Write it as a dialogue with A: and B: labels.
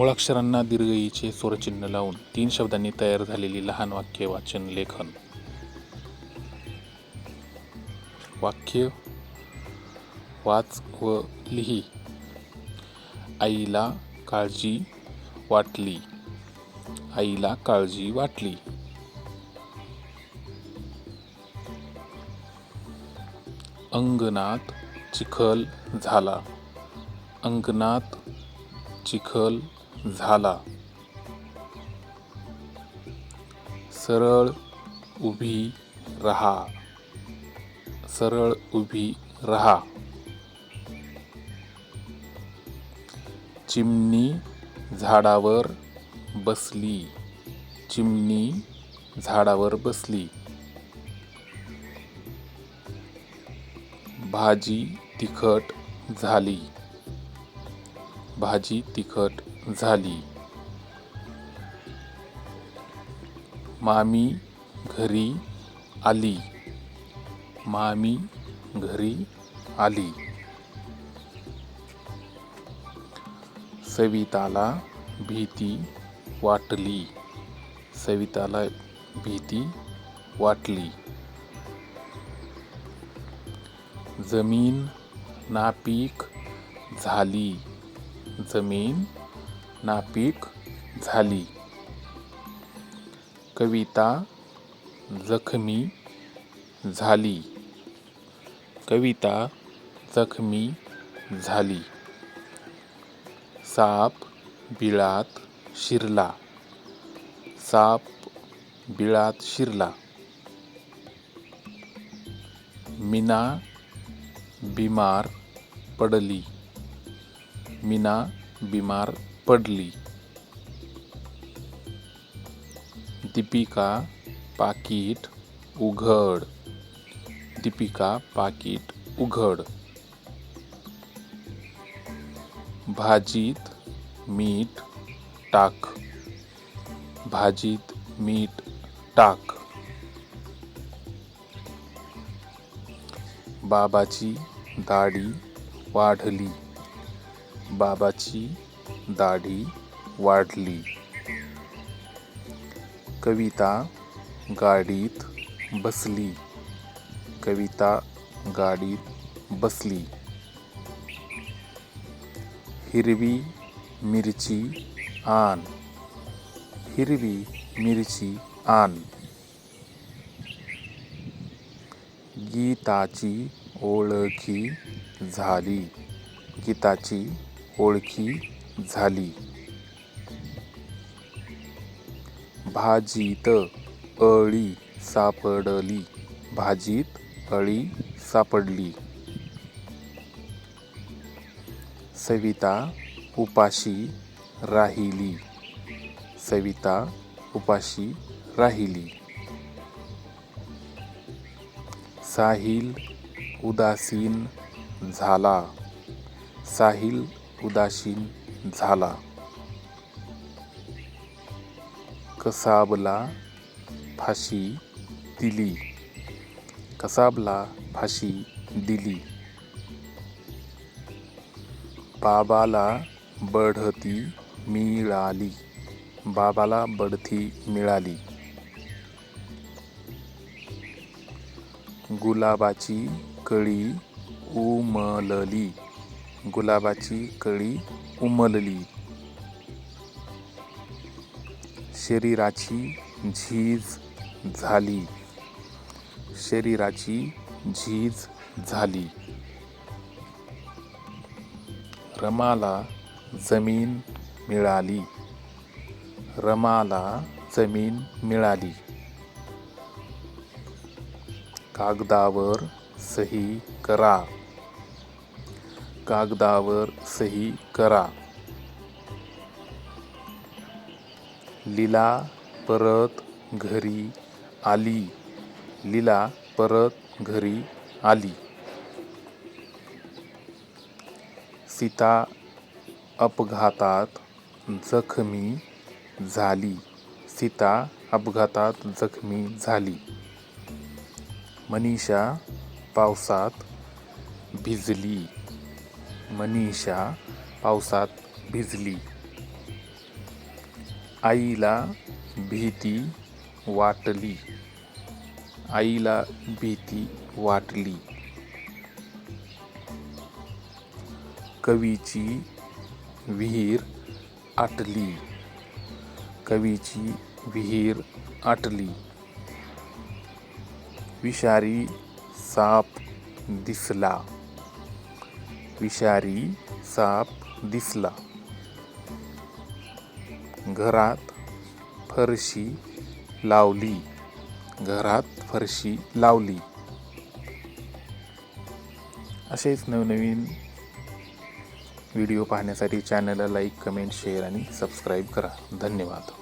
A: मुळाक्षरांना दीर्घईचे स्वरचिन्ह लावून तीन शब्दांनी तयार झालेली लहान वाक्य वाचन लेखन. वाक्य वाच व लिही. आईला काळजी वाटली. आईला काळजी वाटली. अंगणात चिखल झाला. अंगणात चिखल झाला. सरळ उभी रहा. सरळ उभी रहा. चिमणी झाडावर बसली. चिमणी झाडावर बसली. भाजी तिखट झाली. भाजी तिखट झाली. मामी घरी आली. मामी घरी आली. सविताला भीती वाटली. सविताला भीती वाटली. जमीन नापीक झाली. जमीन नापीक झाली. कविता जखमी झाली. कविता जखमी झाली. साप बिळात शिरला. साप बिळात शिरला. मीना बिमार पडली. मीना बिमार पडली. दीपिका पाकिट उघड. दीपिका पाकिट उघड. भाजीत मीठ टाक. भाजीत मीठ टाक. बाबाची दाढी वाढली. बाबाची दाढी वाढली. कविता गाडीत बसली. कविता गाडीत बसली. हिरवी मिरची आण. हिरवी मिरची आण. गीताची ओळखी झाली. गीताची ओळखी झाली. भाजीत अळी सापडली. भाजीत अळी सापडली. सविता उपाशी राहिली. सविता उपाशी राहिली. साहिल उदासीन झाला. साहिल उदासीन झाला. कसाबला फाशी दिली. कसाबला फाशी दिली. बाबाला बढती मिळाली. बाबाला बढती मिळाली. गुलाबाची कळी उमलली. गुलाबाची कळी उमलली. शरीराची झीज झाली. शरीराची झीज झाली. रमाला जमीन मिळाली. रमाला जमीन मिळाली. कागदावर सही करा. कागदावर सही करा. लीला परत घरी आली. लीला परत घरी आली. सीता अपघातात जखमी झाली. सीता अपघातात जखमी झाली. मनीषा पावसात भिजली. मनीषा पावसात भिजली. आईला भीती वाटली. आईला भीती वाटली. कवीची विहीर आटली. कवीची विहीर आटली. विषारी साप दिसला. विषारी साप दिसला. घरात फरशी लावली. घरात फरशी लावली. असेच नवनवीन व्हिडिओ पाहण्यासाठी चॅनलला लाईक कमेंट शेअर आणि सबस्क्राईब करा. धन्यवाद.